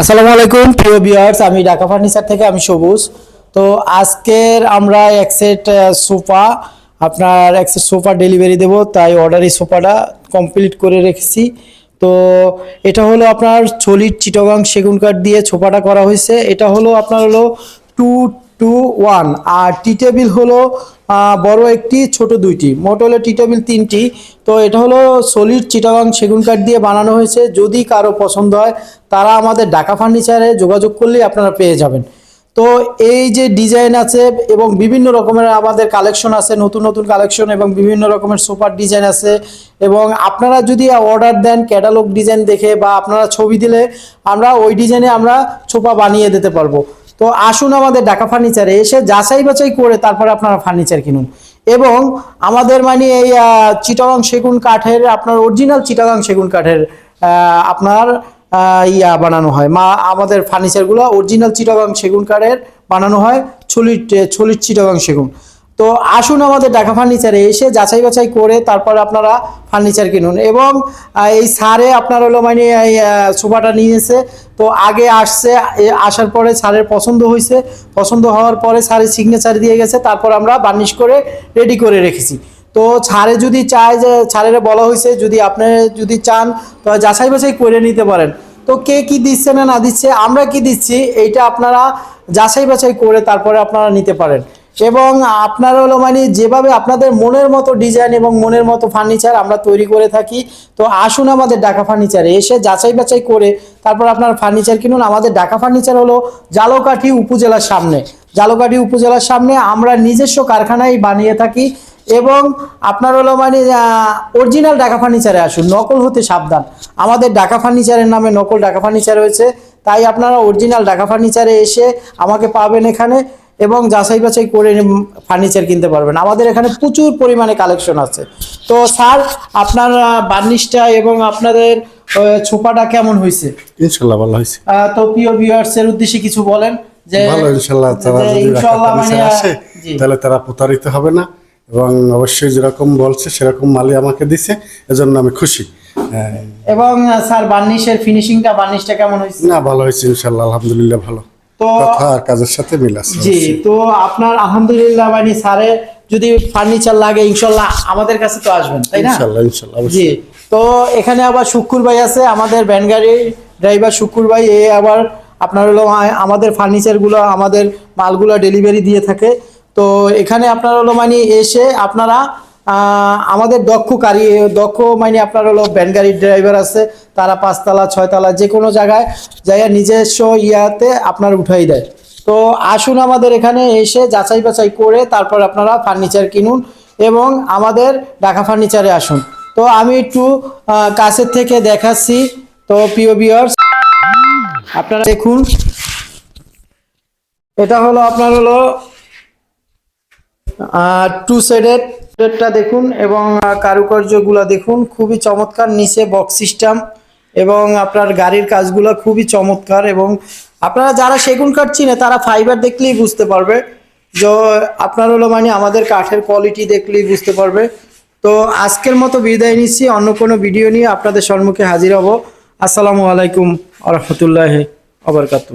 আসসালামু আলাইকুম, প্রিয় ভিউয়ার্স, আমি ঢাকা ফার্নিচার থেকে, আমি সবুজ। তো আজকের আমরা এক সেট সোফা, আপনার এক সেট সোফা ডেলিভারি দেব, তাই অর্ডারি সোফাটা কমপ্লিট করে রেখেছি। তো এটা হলো আপনার চলির চিটগাং সেগুন কাঠ দিয়ে সোফাটা করা হয়েছে। এটা হলো, আপনার হলো টু টু ওয়ান আর টি টেবিল হলো বড় একটি, ছোট দুইটি। মোট হলো টি টেবিল তিনটি। তো এটা হলো সলিড চিটাগাং সেগুন কাঠ দিয়ে বানানো হয়েছে। যদি কারও পছন্দ হয়, তারা আমাদের ঢাকা ফার্নিচারে যোগাযোগ করলেই আপনারা পেয়ে যাবেন। তো এই যে ডিজাইন আছে এবং বিভিন্ন রকমের আমাদের কালেকশন আছে, নতুন নতুন কালেকশন এবং বিভিন্ন রকমের সুপার ডিজাইন আছে এবং আপনারা যদি অর্ডার দেন, ক্যাটালগ ডিজাইন দেখে বা আপনারা ছবি দিলে, আমরা ওই ডিজাইনে আমরা ছোপা বানিয়ে দিতে পারব। তো আসুন আমাদের ঢাকা ফার্নিচারে এসে যাচাই বাছাই করে তারপরে আপনারা ফার্নিচার কিনুন। এবং আমাদের মানে এই চিটাগাং সেগুন কাঠের, আপনার অরিজিনাল চিটাগাং সেগুন কাঠের আপনার ইয়া বানানো হয়। মা, আমাদের ফার্নিচারগুলো অরিজিনাল চিটাগাং সেগুন কাঠের বানানো হয় ছলিট ছলিট চিটাগাং সেগুন। তো আসুন আমাদের ঢাকা ফার্নিচারে এসে যাচাই বাছাই করে তারপর আপনারা ফার্নিচার কিনুন। এবং এই সারে আপনার হলো মানে এই সোফাটা নিয়েছে তো আগে আসছে আসার পরে স্যারের পছন্দ হয়েছে পছন্দ হওয়ার পরে স্যারের সিগনেচার দিয়ে গেছে, তারপর আমরা বার্নিশ করে রেডি করে রেখেছি। তো ছাড়ে যদি চায় যে, ছাড়ের বলা হয়েছে যদি আপনি যদি চান, তো যাচাই বাছাই করে নিতে পারেন। তো কে কি দিচ্ছে না না দিচ্ছে, আমরা কি দিচ্ছি, এইটা আপনারা যাচাই বাছাই করে তারপরে আপনারা নিতে পারেন। এবং আপনারা হলো মানে যেভাবে আপনাদের মনের মতো ডিজাইন এবং মনের মতো ফার্নিচার আমরা তৈরি করে থাকি, তো আসুন আমাদের ঢাকা ফার্নিচারে এসে যাচাই বাছাই করে তারপর আপনার ফার্নিচার কিনুন। আমাদের ঢাকা ফার্নিচার হলো জালকাঠি উপজেলার সামনে। জালকাঠি উপজেলার সামনে আমরা নিজস্ব কারখানায় বানিয়ে থাকি এবং আপনার হলো মানে অরিজিনাল ঢাকা ফার্নিচারে আসুন। নকল হতে সাবধান। আমাদের ঢাকা ফার্নিচারের নামে নকল ঢাকা ফার্নিচার হয়েছে তাই আপনারা অরিজিনাল ঢাকা ফার্নিচারে এসে আমাকে পাবেন এখানে। এবং যাচাই বাছাই করে ফার্নিচার কিনতে পারবেন। আমাদের এখানে প্রচুর পরিমাণে কালেকশন আছে। তো স্যার আপনার বার্নিশটা এবং আপনাদের ছোপাটা কেমন হয়েছে? ইনশাল্লাহ ভালো হয়েছে। তো প্রিয় ভিউয়ার্স এর উদ্দেশ্যে কিছু বলেন যে ভালো ইনশাল্লাহ তারা যদি ইনশাআল্লাহ মানে, আসে তাহলে তারা প্রতারিত হবে না এবং অবশ্যই যেরকম বলছে সেরকম মালই আমাকে দিছে এজন্য আমি খুশি। এবং স্যার বার্নিশের ফিনিশিংটা বার্নিশটা কেমন হয়েছে? না ভালো হয়েছে ইনশাল্লাহ আলহামদুলিল্লাহ ভালো। তো আর কাজের সাথে মিল আছে জি তো আপনার আলহামদুলিল্লাহ মানে স্যারে যদি ফার্নিচার লাগে ইনশাল্লাহ আমাদের কাছে তো আসবেন তাই না? ইনশাল্লাহ ইনশাল্লাহ জি তো এখানে আবার শুক্কুর ভাই আছে আমাদের ভ্যান গাড়ির ড্রাইভার শুক্কুর ভাই এ আবার আপনার হলো আমাদের ফার্নিচারগুলো আমাদের মালগুলো ডেলিভারি দিয়ে থাকে। তো এখানে আপনার হলো মানে এসে আপনারা আমাদের দক্ষ কারি দক্ষ মানে আপনার হলো ভ্যান গাড়ির ড্রাইভার আছে, তারা পাঁচতলা, ছয়তলা যে কোনো জায়গায় জায়গা নিজস্ব ইয়াতে আপনার উঠাই দেয়। তো আসুন আমাদের এখানে এসে যাচাই বাছাই করে তারপর আপনারা ফার্নিচার কিনুন এবং আমাদের ঢাকা ফার্নিচারে আসুন। তো আমি একটু কাছের থেকে দেখাচ্ছি। তো প্রিয় বিয়ার্স আপনারা দেখুন। এটা হলো আপনার হলো টু সাইডেড টা দেখুন এবং কারুকার্যগুলো দেখুন। খুবই চমৎকার নিচে বক্স সিস্টেম এবং আপনার গাড়ির কাজগুলো খুবই চমৎকার এবং আপনারা যারা সেগুন কাঠ চিনে, তারা ফাইবার দেখলেই বুঝতে পারবে। যে আপনার হলো মানে আমাদের কাঠের কোয়ালিটি দেখলেই বুঝতে পারবে। তো, আজকের মতো বিদায় নিচ্ছি। অন্য কোনো ভিডিও নিয়ে আপনাদের সম্মুখে হাজির হব। আসসালামু আলাইকুম আ রহমতুল্লাহ আবরকাতু